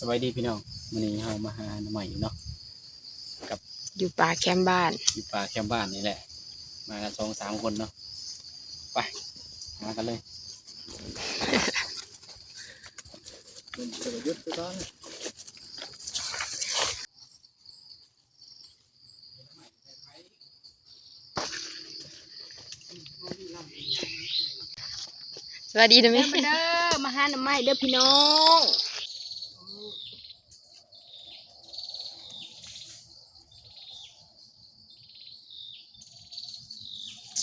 สวัสดีพี่น้องวันนี้เรามาหาหน่อใหม่อยู่เนาะอยู่ป่าแคมป์บ้าน อยู่ป่าแคมป์บ้านนี่แหละ มากันสองสามคนเนาะไปหากันเลยเป็นเสือยุดไปก่อนสวัสดีนะเด้แม่อมาเด้อมาหาหน่อไม้เด้อพี่น้อง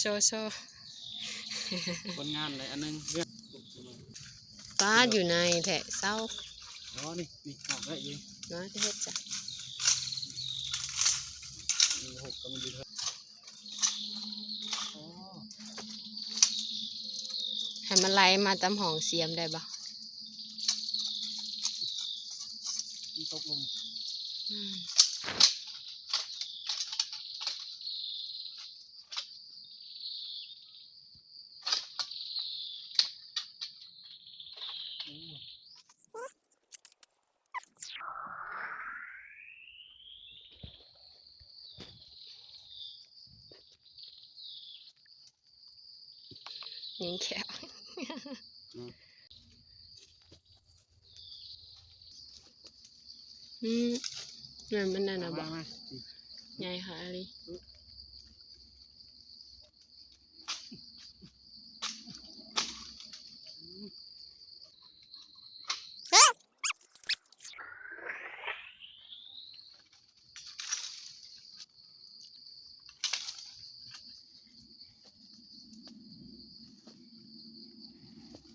โซโซคนงานอะไรอันนึงเรื่องป้าอยู่ในแถะเศร้าอ๋อนี่นี่ออกได้ยิงเนาะที่เฮ็ดจ้ะมีหกก็มันอยู่เถอะอ๋อให้มันไหลมาตามห้องเสียมได้บ่มันตกลง ยิงแขวอืมนั่นมันนั่นมาน่ะบ่มามาใหญ่ค่ะอะไร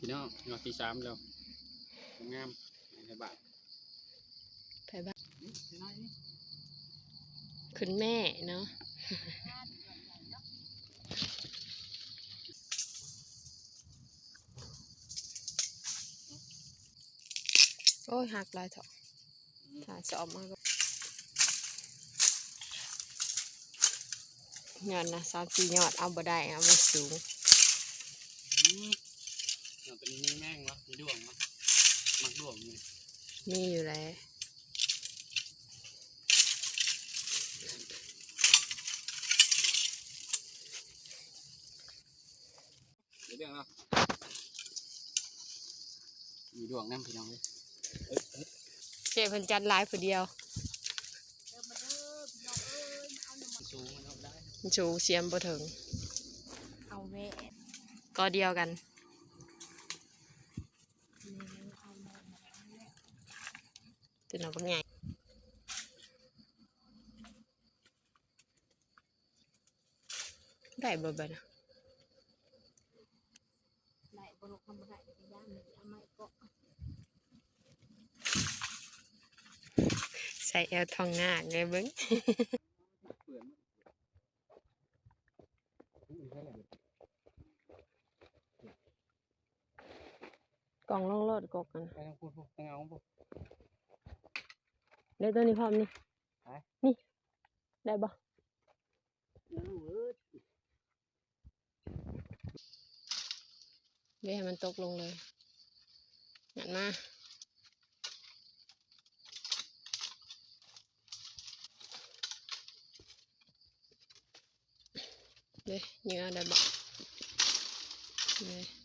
พี่น้องงอที่สามแล้วงามในบ้านไปบ้านนี่เดี๋ยวหน่อยนี่คุณแม่เนาะโอ้ยหักหลายเถอะถ้าสอบมาก็ยอดนะสามสี่ยอดเอาบ่ได้เอามันสูง อืมเอาตัวนี้มีแม่งวะมีดวงวะมักด วงนี่มีอยู่แล้วมีเรื่องเนาะมีดวงน้ำพี่น้องเลยเจ๊เพิ่นจัดหลายผู้เดียวเด้อมาเด้อพี่น้องเอ้ยมาเอาหน่อไม้สูงมันเอาได้มันสูงเสียมบ่ถึง เอาแม่ก็เดียวกัน ตัวน้องเป็นไงได้บ่บ่นะไหนบ่ลงทำบ่ได้ก็ย่างนี่เอาไม้ก็ใส่แอลทองหนาไงเบิ้งกล่องลงรถกกกันไปทางพูดพูดทางเอาพูด ได้ตัวนี้พร้อมนี่ ไป นี่ ได้บ่เดี๋ยวให้มันตกลงเลยงัดมา เดี๋ยวเหงื่อได้บ่เดี๋ยว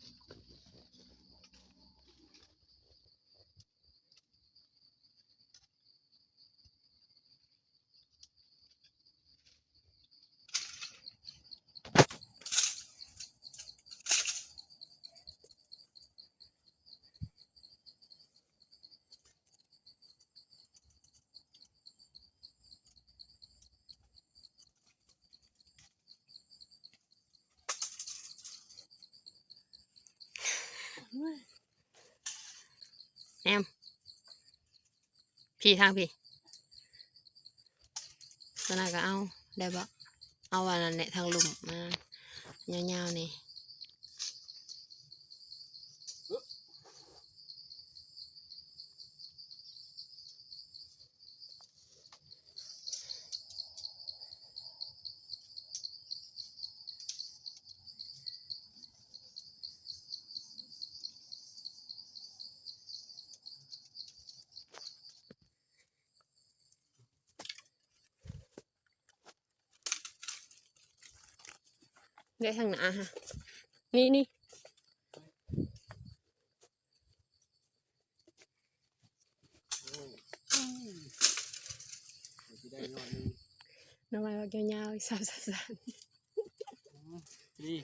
แอม พี่ทางพี่ตอนนั้นก็เอาได้บ่เอาวันนั้นแหละทางหลุมมายาวๆนี่ เดี๋ยวทางหน้าฮะ นี่นี่โอ้อืมเดี๋ยวสิได้ยอดหนึงน้ำไม้ว่ายาวๆสาวสันอ๋อนี่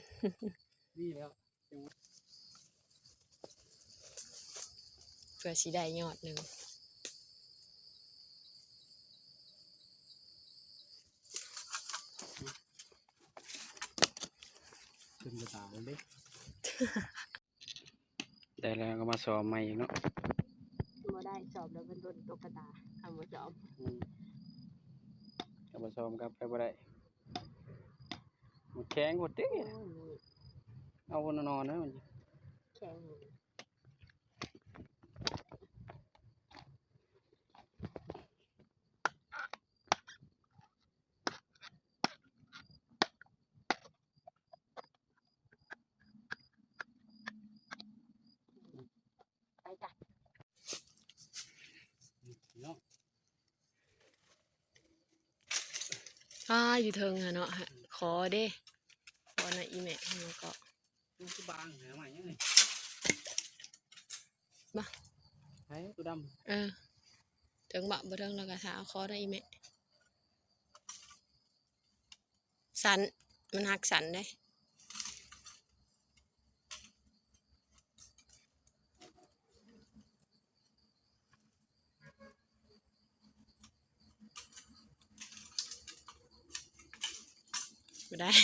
นี่แล้วเพื่อสิได้ยอดหนึ่ง ขึ้นกระตาเลยเด้ได้แล้วก็มาสอบใหม่อีกเนาะบ่ได้สอบแล้วเป็นต้นตกกระตาทำบ่สอบอืมก็มาสอบกับไปบ่ได้หมดแข็งหมดเด้โอ้ยมีเอาวนนอนๆนะมันแข็ง ไปจ้ะ เนาะ อ่าอยู่เทิงฮะเนาะฮะขอเด้ขอนะอีแม่มันก็ตู้คือบางหาใหม่ยังไงมาไอ้ตัวดเออเทิงบะบ่เทิงแล้วก็ถาเอาขอนะอีแม่สันมันหักสันได้ ไม่ได้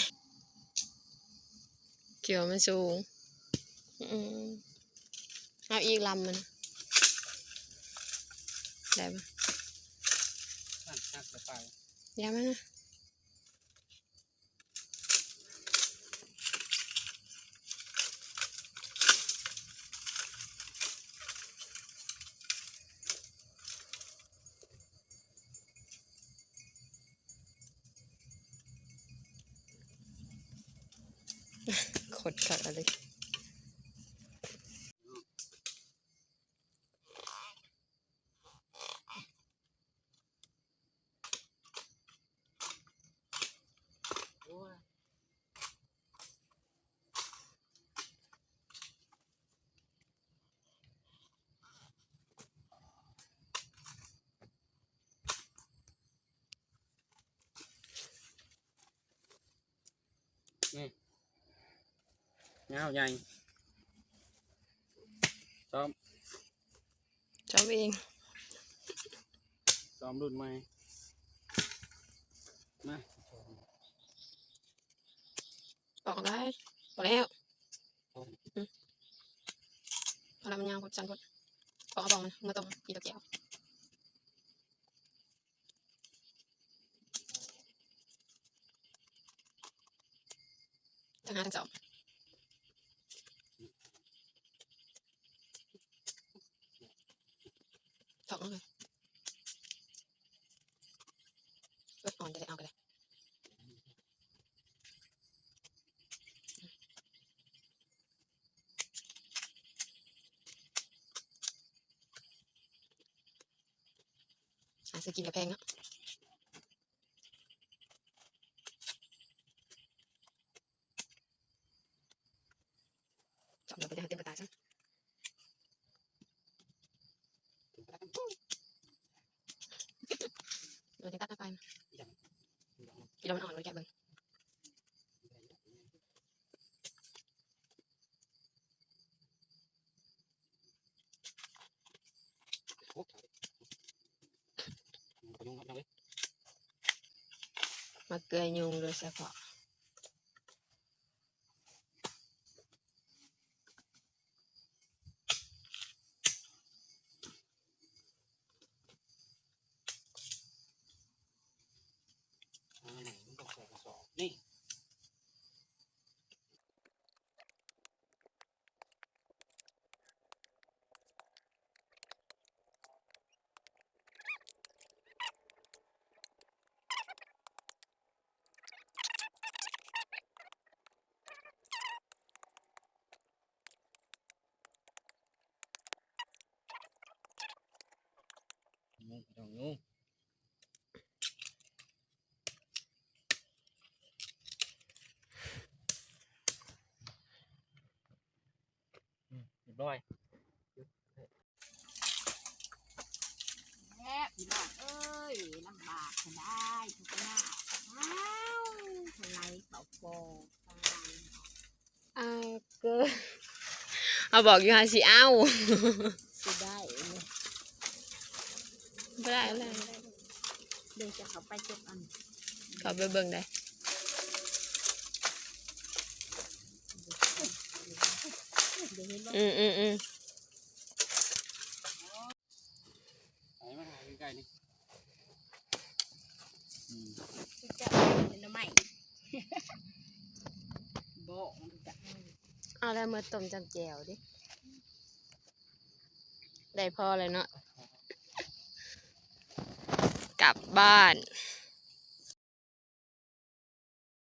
เกี่ยวมันสูงอืมเอาอีกลำมันนะได้ปะำนั่นหักไปไปยามันนะ ขดขัดอะไร โอ้ยนี่ เงาใหญ่ซ้อมชอบเองซ้อมรุ่นใหม่มาออกได้พอแล้วอืมพอแล้วมันยาวกดสั่นกดก็เอาบอกมันมาตรงอีตะเกียวทั้งห้าทั้งสองถอดออกเลยเลือดอ่อนจะได้เอาไปเลย หาซื้อกินกับแพงเนาะจับเราไปได้เต็มกระตาซะเราจะตัดหน้าไปกินเรามันอ่อนเลยแกะเบิ้ง ยุงครับน้องเอ้ย มาเก น้อยแม่พี่น้องเอ้ยลำบากก็ได้ทุกหน้าอ้าวทำไมเป่าโปเอาเกิเอาบอกอยู่ฮาสิเอาจะได้เลยไม่ได้เลยเดี๋ยวจะเขาไปจุดอันเขาไปเบิ่งได้ เดี๋ยวเห็นว่าอืมอืมอืมไหนมาถ่ายใกล้ๆนี่อืมจะเป็นทำไมบอกมันจะเอาแล้วมาต้มจำแจวดิ ได้พอเลยเนาะ กลับบ้านเ